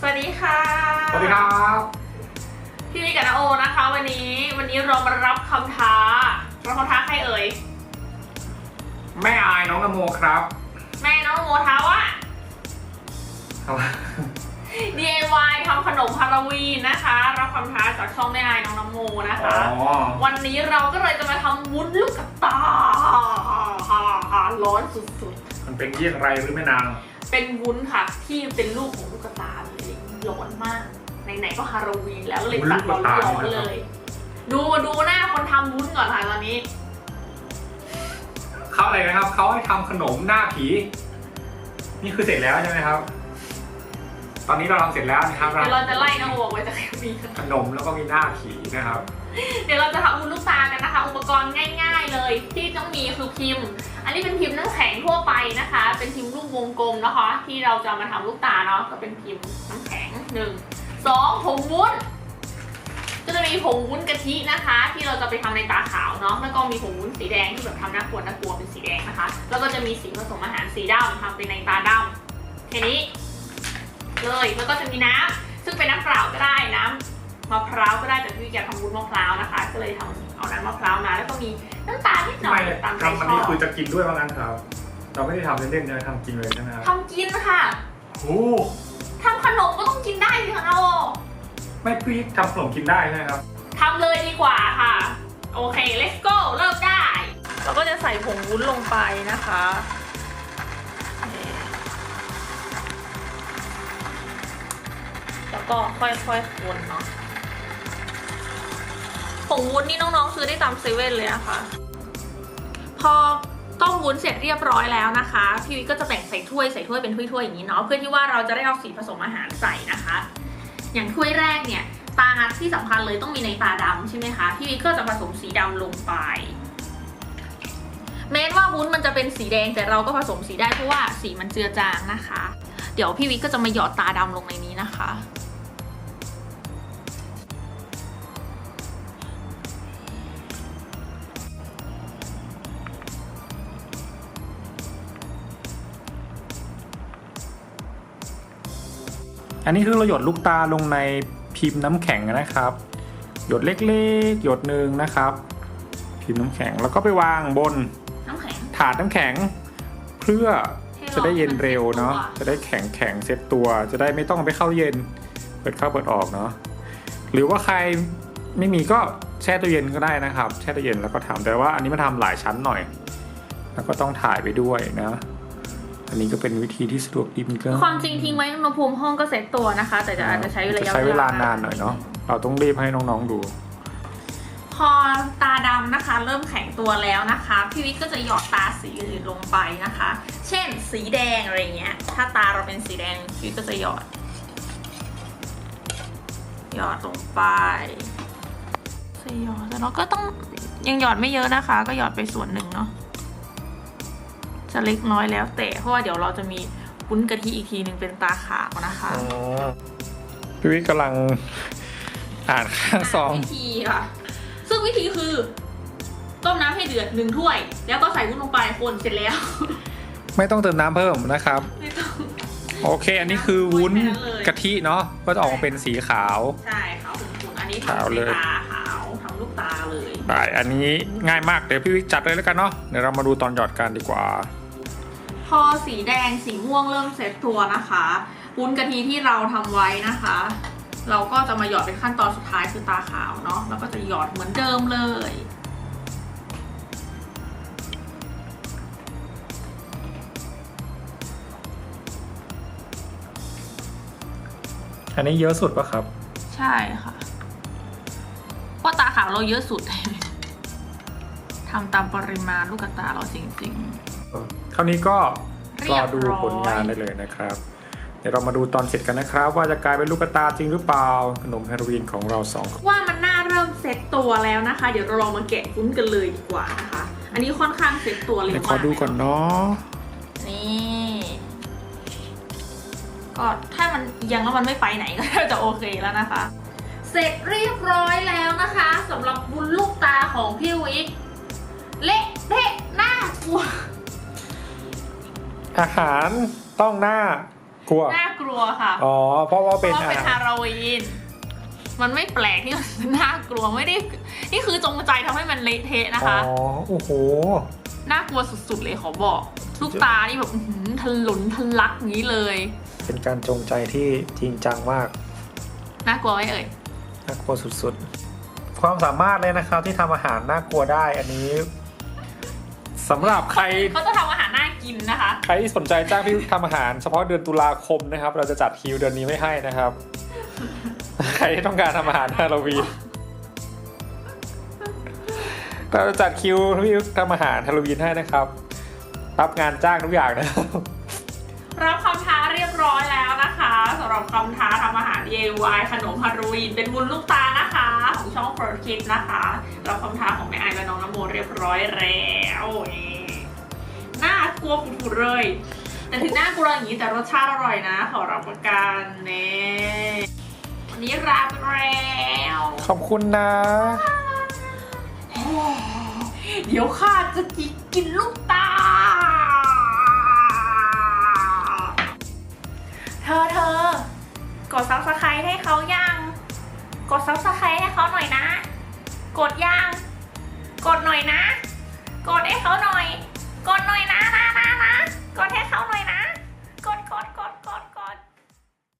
สวัสดีค่ะ สวัสดีครับพี่วิกับนาโอนะคะ วันนี้วันนี้เรามารับคำท้ารับคำท้าใครเอ่ยแม่อายน้องนโมครับแม่น้องโมท้าว่า ครับ DIY ทำขนมฮาโลวีนนะคะ รับคำท้าจากช่องแม่อายน้องน้ำโมนะอ๋อคะวันนี้เราก็เลยจะมาทำวุ้นลูกกระตาร้อนสุดมันเป็นเยี่ยงไรหรือแม่นาง ๆ เป็นวุ้นค่ะที่เป็นลูกของลูกกระตาเลย ร้อนมากไหนๆก็ฮาโลวีนแล้วเลยตัดร้อนๆเลย ดูดูหน้าคนทำวุ้นก่อนค่ะตอนนี้เขาอะไรนะครับเขาให้ทำขนมหน้าผี นี่คือเสร็จแล้วใช่ไหมครับ ตอนนี้เราทำเสร็จแล้วนะครับเดี๋ยวเราจะไล่น้องโอออกไปจากแคมปีกันขนมแล้วก็มีหน้าผีนะครับ เดี๋ยวเราจะทำวุ้นลูกตากันนะคะ อุปกรณ์ง่าย ๆ เลยที่ต้องมีคือพิมพ์ อันนี้เป็นพิมพ์น้ำแข็งทั่วไปนะคะ เป็นพิมพ์รูปวงกลมนะคะ ที่เราจะมาทำลูกตาเนาะก็เป็นพิมพ์น้ำแข็งหนึ่งสองผงวุ้นก็จะมีผงวุ้นกะทินะคะ ที่เราจะไปทำในตาขาวเนาะแล้วก็มีผงวุ้นสีแดงที่แบบทำน่ากลัวน่ากลัวเป็นสีแดงนะคะ แล้วก็จะมีสีผสมอาหารสีดำทำเป็นในตาดำแค่นี้ เลย แล้วก็จะมีน้ำซึ่งเป็นน้ำเปล่าก็ได้น้ำมะพร้าวก็ได้แต่พี่แกทำวุ้นมะพร้าวนะคะ ก็เลยทำเอาน้ำมะพร้าวมา แล้วก็มีน้ำตาลนิดหทำน่ไมอยตามใจทำอันชนี้อบคือจะกินด้วยว่างั้นครับเราไม่ได้ทำเล่นๆนะทำกินเลยใช่ไหมครับทำกินค่ะโอ้ทำขนมก็ต้องกินได้สิคะนาโอไม่พี่ทำขนมกินได้ใช่ไหมครับทำเลยดีกว่าค่ะ โอเค let's go เริ่มได้ เราก็จะใส่ผงวุ้นลงไปนะคะ ก็ค่อยๆคนเนาะผงวุ้นนี่น้องๆซื้อได้ตามเซเว่นเลยนะคะ พอต้มวุ้นเสร็จเรียบร้อยแล้วนะคะ พี่วิก็จะแบ่งใส่ถ้วยใส่ถ้วยเป็นถ้วยๆอย่างนี้เนาะเพื่อที่ว่าเราจะได้เอาสีผสมอาหารใส่นะคะ อย่างถ้วยแรกเนี่ยตาที่สำคัญเลยต้องมีในตาดำใช่ไหมคะพี่วิก็จะผสมสีดำลงไปแม้ว่าวุ้นมันจะเป็นสีแดงแต่เราก็ผสมสีได้เพราะว่าสีมันเจือจางนะคะ เดี๋ยวพี่วิก็จะมาหยอดตาดำลงในนี้นะคะ อันนี้คือเราหยดลูกตาลงในพิมพ์น้ำแข็งนะครับ หยดเล็กๆ หยดหนึ่งนะครับ พิมพ์น้ำแข็งแล้วก็ไปวางบนน้ำแข็งถาดน้ำแข็งเพื่อให้ราจะได้เย็นเร็วเนาะมัจะได้แข็งแข็งเซ็ตตัว จะได้ไม่ต้องไปเข้าเย็น เปิดเข้าเปิดออกเนาะหรือว่าใครไม่มีก็แช่ตู้เย็นก็ได้นะครับ แช่ตู้เย็นแล้วก็ทำแต่ว่าอันนี้มาทำหลายชั้นหน่อย แล้วก็ต้องถ่ายไปด้วยนะ อันนี้ก็เป็นวิธีที่สะดวกดีเหมือนกันความจริงทิ้งไว้อุณหภูมิห้องก็เซ็ตตัวนะคะ แต่จะอาจจะใช้ระยะจะใช้เวลานานหน่อยเนาะเราต้องรีบให้น้องๆดู พอตาดำนะคะ เริ่มแข็งตัวแล้วนะคะ พี่วิทย์ก็จะหยอดตาสีอื่นลงไปนะคะ เช่น สีแดงอะไรเงี้ย ถ้าตาเราเป็นสีแดงพี่วิทย์ก็จะหยอด หยอดลงไปใส่หยอดแต่เราก็ต้องยังหยอดไม่เยอะนะคะ ก็หยอดไปส่วนหนึ่งเนาะ จะเล็กน้อยแล้ว แต่เพราะว่าเดี๋ยวเราจะมีวุ้นกะทิอีกทีหนึ่งเป็นตาขาวนะคะพี่วิทย์กำลังอ่านข้างซองวิธีค่ะ ซึ่งวิธีคือ ต้มน้ำให้เดือดหนึ่งถ้วย แล้วก็ใส่วุ้นลงไปคนเสร็จแล้ว ไม่ต้องเติมน้ำเพิ่มนะครับไม่ต้องโอเค อันนี้คือวุ้นแค่นั้นเลยกะทิเนาะก็จะออกมาเป็นสีขาว ใช่ขาวขุ่นๆอันนี้ขาวทำเลเป็นยตาขาวทำลูกตาเลยได้อันนี้ง่ายมากเดี๋ยวพี่วิกจัดเลยแล้วกันเนาะเดี๋ยวเรามาดูตอนหยอดกันดีกว่า พอสีแดงสีม่วงเริ่มเซตตัวนะคะวุ้นกะทิที่เราทำไว้นะคะ เราก็จะมาหยอดเป็นขั้นตอนสุดท้ายคือตาขาวเนาะแล้วก็จะหยอดเหมือนเดิมเลยอันนี้เยอะสุดปะครับ ใช่ค่ะเพราะตาขาวเราเยอะสุดทำตามปริมาณลูกตาเราจริง เท่านี้ก็เรีรยอบร้อยดูผลงานได้เลยนะครับ เดี๋ยวเรามาดูตอนเสร็จกันนะครับ ว่าจะกลายเป็นลูกตาจริงหรือเปล่าขนมฮาโลวีนของเราสองคนๆว่ามันน่าเริ่มเซตตัวแล้วนะคะ เดี๋ยวเราลองมาแกะวุ้นกันเลยดีกว่านะคะ อันนี้ค่อนข้างเซตตัวเร็วเดี๋ยวมากขอดูก่อนเนาะนี่ก็ถ้ามันยังแล้วมันไม่ไปไหนก็จะโอเคแล้วนะคะ เสร็จเรียบร้อยแล้วนะคะสำหรับวุ้นลูกตาของพี่วิก อาหารต้องหน้ากลัว น่ากลัวค่ะอ๋อ เพราะว่าเพเป็นราะว่าเป็นอาฮาหารโลวีนมันไม่แปลกที่มันจะน่ากลัวไม่ได้นี่คือจงใจทำให้มันเละเทะนะคะอ๋อโอ้โห น่ากลัวสุดๆเลยขอบอก ลูกตานี่แบบอื้อหือทะลุนทะลักอย่างนี้เลย เป็นการจงใจที่จริงจังมากน่ากลัวไหมเอ่ย น่ากลัวสุดๆ ความสามารถเลยนะครับที่ทำอาหารน่ากลัวได้อันนี้สำหรับใคร เขาจะทำอาหารน่า กินนะคะ ใครที่สนใจจ้างพี่ทำอาหาร เฉพาะเดือนตุลาคมนะครับ เราจะจัดคิวเดือนนี้ไม่ให้นะครับ ใครที่ต้องการทำอาหารฮาโลวีนเราจะจัดคิวพี่ทำอาหารฮาโลวีนให้นะครับ รับงานจ้างทุกอย่างนะครับรับคำท้าเรียบร้อยแล้วนะคะสำหรับคำท้าทำอาหาร DIY ขนมฮาโลวีนเป็นวุ้นลูกตานะคะ ของช่อง f i r s t Kids นะคะรับคำท้าของแม่ไอและน้องน้ำโมเรียบร้อยแล้ว นี่น่ากลัวฝุดๆเลย แต่ถึงน่ากลัวอย่างนี้แต่รสชาติอร่อยนะ ขอรับประกันเน่วันนี้ลาไปแล้วขอบคุณนะ เดี๋ยวข้าจะกินลูกตา เธอเธอกดซับสไครต์ให้เขายัง กดซับสไครต์ให้เขาหน่อยนะ กดยัง กดหน่อยนะ กดให้เขาหน่อย กดหน่อยนะนะนะนะ ก็แค่เข้าหน่อยนะ